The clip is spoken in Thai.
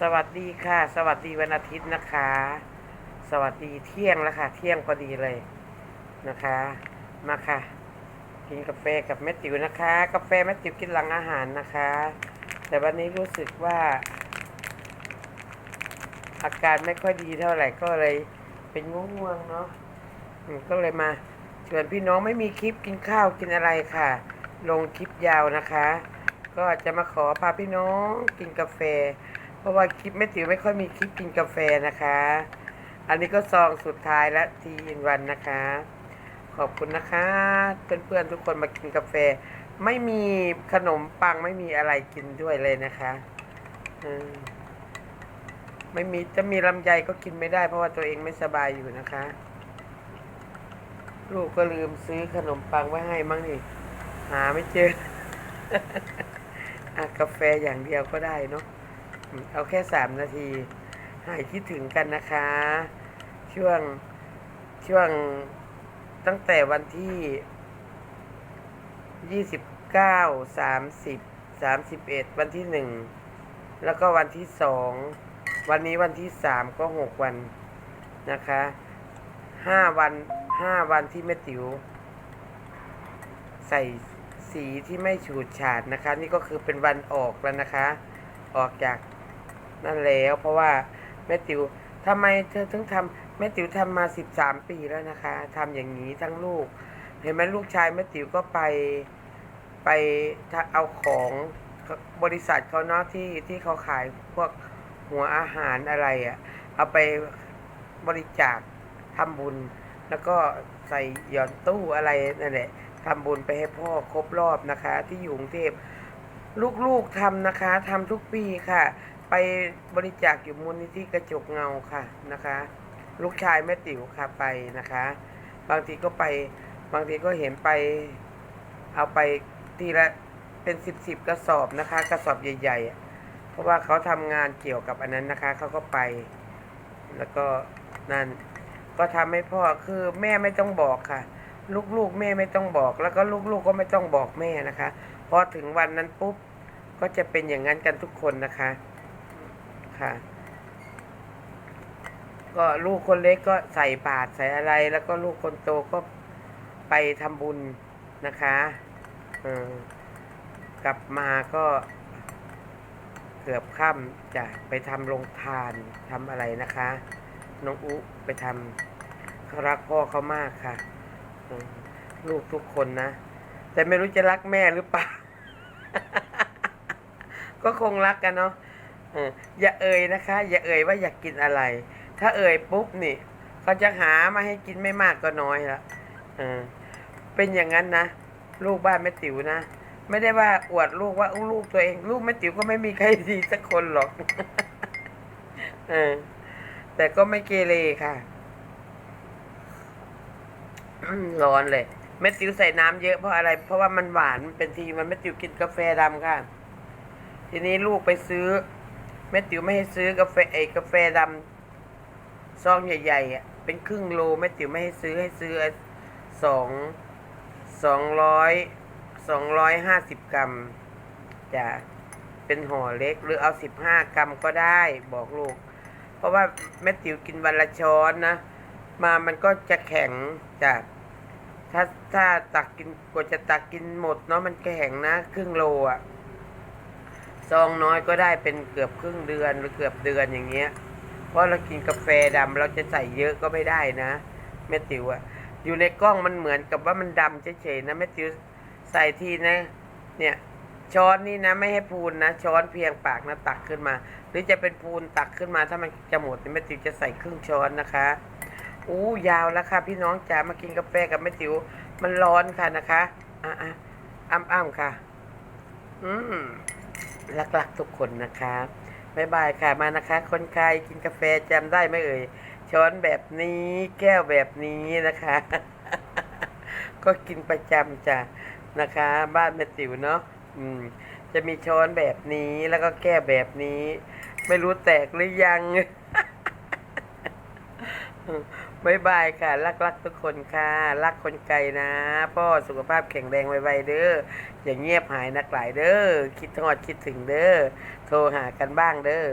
สวัสดีค่ะ สวัสดีวันอาทิตย์นะคะ สวัสดีเที่ยงแล้วค่ะ เที่ยงพอดีเลยนะคะ มาค่ะ กินกาแฟกับแม่ติ๋วนะคะ กาแฟแม่ติ๋วกินหลังอาหารนะคะ แต่วันนี้รู้สึกว่า อาการไม่ค่อยดีเท่าไหร่ก็เลยเป็นง่วงๆเนาะก็เลยมาชวนพี่น้องไม่มีคลิปกินข้าวกินอะไรค่ะ ลงคลิปยาวนะคะ ก็จะมาขอพาพี่น้องกินกาแฟ เพราะว่าคลิปแม่ติ๋วไม่ค่อยมีคลิปกินกาแฟนะคะ อันนี้ก็ซองสุดท้ายและทีอินวันนะคะ ขอบคุณนะคะ เพื่อนๆทุกคนมากินกาแฟ ไม่มีขนมปังไม่มีอะไรกินด้วยเลยนะคะอืมไม่มีจะมีลำไยก็กินไม่ได้ เพราะว่าตัวเองไม่สบายอยู่นะคะ ลูกก็ลืมซื้อขนมปังไว้ให้มั้งนี่ หาไม่เจออะกาแฟอย่างเดียวก็ได้เนาะ เอาแค่สามนาที หายคิดถึงกันนะคะ ช่วงช่วงตั้งแต่วันที่ยี่สิบเก้าสามสิบสามสิบเอ็ดวันที่หนึ่งแล้วก็วันที่สองวันนี้วันที่สามก็หกวันนะคะห้าวันห้าวันที่แม่ติ๋วใส่สีที่ไม่ฉูดฉาดนะคะ นี่ก็คือเป็นวันออกแล้วนะคะ ออกจาก นั่นแล้ว เพราะว่าแม่ติ๋วทำไมเธอถึงทำแม่ติ๋วทำมาสิบสามปีแล้วนะคะทำอย่างนี้ทั้งลูก เห็นไหมลูกชายแม่ติ๋วก็ไปไปเอาของบริษัทเขาเนาะที่ที่เขาขายพวกหัวอาหารอะไรอะ่ะ เอาไปบริจาคทำบุญ แล้วก็ใส่หย่อนตู้อะไรนั่นแหละทำบุญไปให้พ่อครบรอบนะคะ ที่อยู่กรุงเทพลูกๆทำนะคะทำทุกปีค่ะ ไปบริจาคอยู่มูลนิธิกระจกเงาค่ะนะคะ ลูกชายแม่ติ๋วค่ะไปนะคะ บางทีก็ไปบางทีก็เห็นไป เอาไปทีละเป็นสิบสิบกระสอบนะคะ กระสอบใหญ่ๆ เพราะว่าเขาทำงานเกี่ยวกับอันนั้นนะคะเขาก็ไป แล้วก็นั่นก็ทำให้พ่อคือแม่ไม่ต้องบอกค่ะ ลูกๆแม่ไม่ต้องบอก แล้วก็ลูกๆก็ไม่ต้องบอกแม่นะคะพอถึงวันนั้นปุ๊บก็จะเป็นอย่างนั้นกันทุกคนนะคะ ค่ะ ก็ลูกคนเล็กก็ใส่บาตรใส่อะไร แล้วก็ลูกคนโตก็ไปทำบุญนะคะกลับมาก็เกือบค่ำจะไปทำโรงทานทำอะไรนะคะ น้องอุไปทำเขารักพ่อเขามากค่ะ ลูกทุกคนนะ แต่ไม่รู้จะรักแม่หรือเปล่า ก็คงรักกันเนาะ อออย่าเอ่ยนะคะ อย่าเอ่ยว่าอยากกินอะไร ถ้าเอ่ยปุ๊บนี่เขาจะหามาให้กินไม่มากก็น้อยละเออเป็นอย่างนั้นนะลูกบ้านแม่ติ๋วนะไม่ได้ว่าอวดลูกว่าลูกตัวเอง ลูกแม่ติ๋วก็ไม่มีใครดีสักคนหรอกเออแต่ก็ไม่เกเรค่ะร้อนเลยแม่ติ๋วใส่น้ำเยอะเพราะอะไร เพราะว่ามันหวานมันเป็นทีมันแม่ติ๋วกินกาแฟดำค่ะ ทีนี้ลูกไปซื้อ ม่ติ๋วไม่ให้ซื้อกาแฟเอกาแฟดำซองใหญ่ๆอะเป็นครึ่งโลแม่ติ๋วไม่ให้ซื้อให้ซื้อสองสองร้อยสองร้อยห้าสิบกรัมจะเป็นห่อเล็กหรือเอาสิบห้ากรัมก็ได้บอกลูก เพราะว่าแม่ติ๋วกินวันละช้อนนะ มามันก็จะแข็งจากถ้าถ้าตักกินกว่าจะตักกินหมดเนาะมันแข็งนะ ครึ่งโลอะ องน้อยก็ได้เป็นเกือบครึ่งเดือนหรือเกือบเดือนอย่างเงี้ย เพราะเรากินกาแฟดำเราจะใส่เยอะก็ไม่ได้นะแม่ติ๋วอะอยู่ในกล้องมันเหมือนกับว่ามันดำเฉยๆนะแม่ติ๋วใส่ทีนะ เนี่ยช้อนนี่นะไม่ให้พูนนะ ช้อนเพียงปากนะตักขึ้นมา หรือจะเป็นพูนตักขึ้นมา ถ้ามันจะหมดนี่แม่ติ๋วจะใส่ครึ่งช้อนนะคะอู้ยาวแล้วค่ะ พี่น้องจ๋ามากินกาแฟกับแม่ติ๋วมันร้อนค่ะนะคะอะอะอ้ำๆค่ะ อืม รักๆทุกคนนะคะบ๊ายบายค่ะมานะคะ คนไข้กินกาแฟจำได้ไหมเอ่ย ช้อนแบบนี้ แก้วแบบนี้นะคะ ก็กินประจำจ้ะนะคะ บ้านแม่ติ๋วเนาะอืม จะมีช้อนแบบนี้แล้วก็แก้วแบบนี้ ไม่รู้แตกหรือยัง บายบายค่ะ รักๆทุกคนค่ะ รักคนไกลนะ พ่อสุขภาพแข็งแรงไวๆเด้ออย่างเงียบหายนักหลายเด้อคิดทอดคิดถึงเด้อโทรหากันบ้างเด้อ